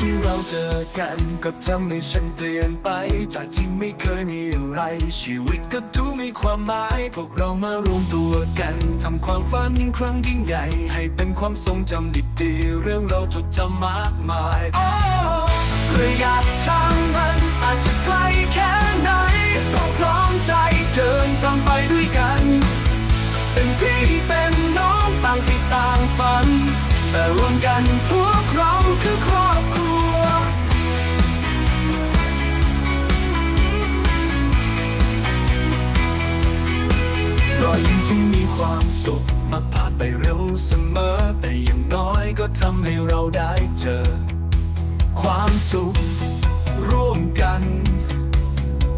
ที่เราเจอกันก็ทำให้ฉันเปลี่ยนไป จากที่ไม่เคยมีอะไร ชีวิตก็ดูมีความหมาย พวกเรามารวมตัวกันทำความฝันครั้งยิ่งใหญ่ ให้เป็นความทรงจำดีๆ เรื่องเราจดจำมากมายโอ้ระยะทางมันอาจจะไกลแค่ไหนก็พร้อมใจเดินทางไปด้วยกัน เป็นพี่เป็นน้องต่างที่ต่างฝัน แต่รวมกันพ อยยิ้มที่มีความสุขมาผ่านไปเร็วเสมอ แต่อย่างน้อยก็ทำให้เราได้เจอ ความสุข ร่วมกัน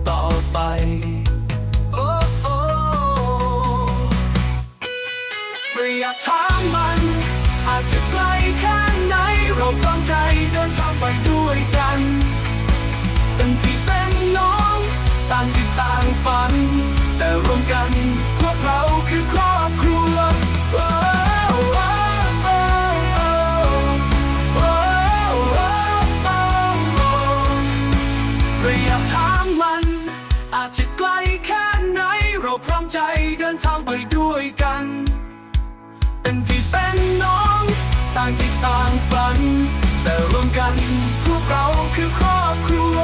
ต่อไปโอ้โอ้ระยะทางมัน อาจจะไกลแค่ไหนเราพร้อมใจเดินทางไปด้วยางมัน อาจจะไกลแค่ไหน เราพร้อมใจเดินทางไปด้วยกัน เป็นพี่เป็นน้อง ต่างจิตต่างฝัน แต่รวมกัน พวกเราคือครอบครัว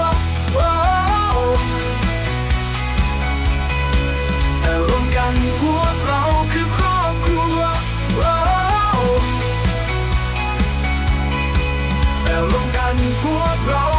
แต่รวมกันพวกเราคือครอบครัวแต่รวมกันพวกเรา